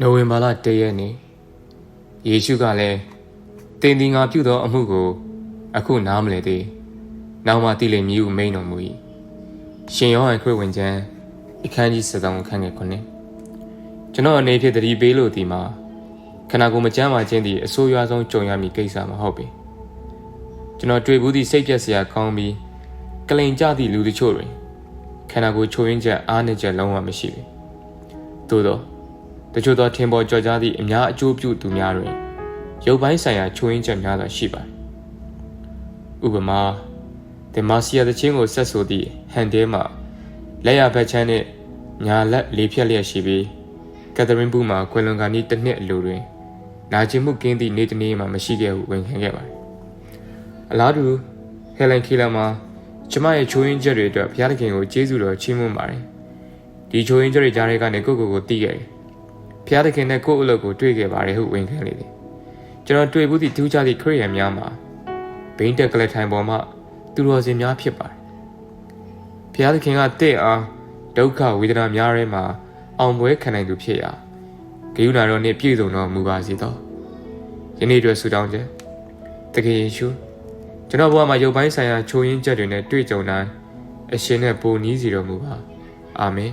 နိုဝင်ဘာလ၁ရက်နေ့ယေရှုကလည်းတင်ဒီငါပြုသောအမှုကိုအခုနားမလည်သေးနောက်မှသိလိမ့်မည်ဟုမိန်တော်မူ၏ရှင်ယောဟန်ခရစ်ဝင်ကျမ်းအခန်းကြီး73ခန်းငယ်9ကျွန်တော်အနေဖြင့်တတိပေးလို့ဒီမှာခန္ဓာကိုယ်မကျန်းမာခြင်းသည်အဆိုးရွားဆုံးကြုံရမည့်ကိစ္စမဟုတ်ပေကျွန်တော်တွေ့ဘူးသည့်စိတ်ပြက်စရာကောင်းပြီးကလိန်ကြသည့်လူတို့ချို့တွင်ခန္ဓာကိုယ်ချိုးရင်းချက်အားနည်းချက်လုံးဝမရှိပေသို့သော တချို့သောထင်ပေါ်ကျော်ကြားသည့်အများအကျိုးပြုသူများတွင်ရုပ်ပိုင်းဆိုင်ရာချိုးယွင်းချက်များစွာရှိပါသည်။ဥပမာဒီမာစီယာတချင်းကိုဆက်ဆိုသည့်ဟန်တဲမှာလက်ရဘက်ချမ်းနှင့်ညာလက်လေးဖြက်လျက်ရှိပြီးကက်သရင်းဘူးမှာကွယ်လွန်ကနီးတစ်နှစ်အလိုတွင်နာကျင်မှုကင်းသည့်နေ့တစ်နေ့မှမရှိခဲ့ဟုဝန်ခံခဲ့ပါသည်။အလားတူဟယ်လန်ကီလာမှာကျမရဲ့ချိုးယွင်းချက်တွေအတွက်ဘုရားသခင်ကိုကျေးဇူးတော်ချီးမွမ်းပါတယ်။ဒီချိုးယွင်းချက်တွေကြားထဲကနေကိုယ့်ကိုယ်ကိုသိခဲ့တယ်။ ဖျားသခင်နဲ့ကိုယ့်အလုပ်ကိုတွေ့ခဲ့ပါတယ်ဟုဝန်ခံလေသည်ကျွန်တော်တွေ့ဘူးသည့်ထူးခြားသည့်ခရိယန်များမှာဘိန်းတက်ကလေးထိုင်ပေါ်မှသူတော်စင်များဖြစ်ပါတယ်ဖျားသခင်ကတဲ့အားဒုက္ခဝေဒနာများထဲမှာအောင်ပွဲခံနိုင်သူဖြစ်ရာဂိယူနာတော်နှင့်ပြည့်စုံတော်မူပါစေသောယနေ့အတွက်ဆုတောင်းချက်တကယ်ယေရှုကျွန်တော်ဘဝမှာရုပ်ပိုင်းဆိုင်ရာချိုးယင်းချက်တွေနဲ့တွေ့ကြုံတိုင်းအရှင်နဲ့ပိုနီးစီတော်မူပါအာမင်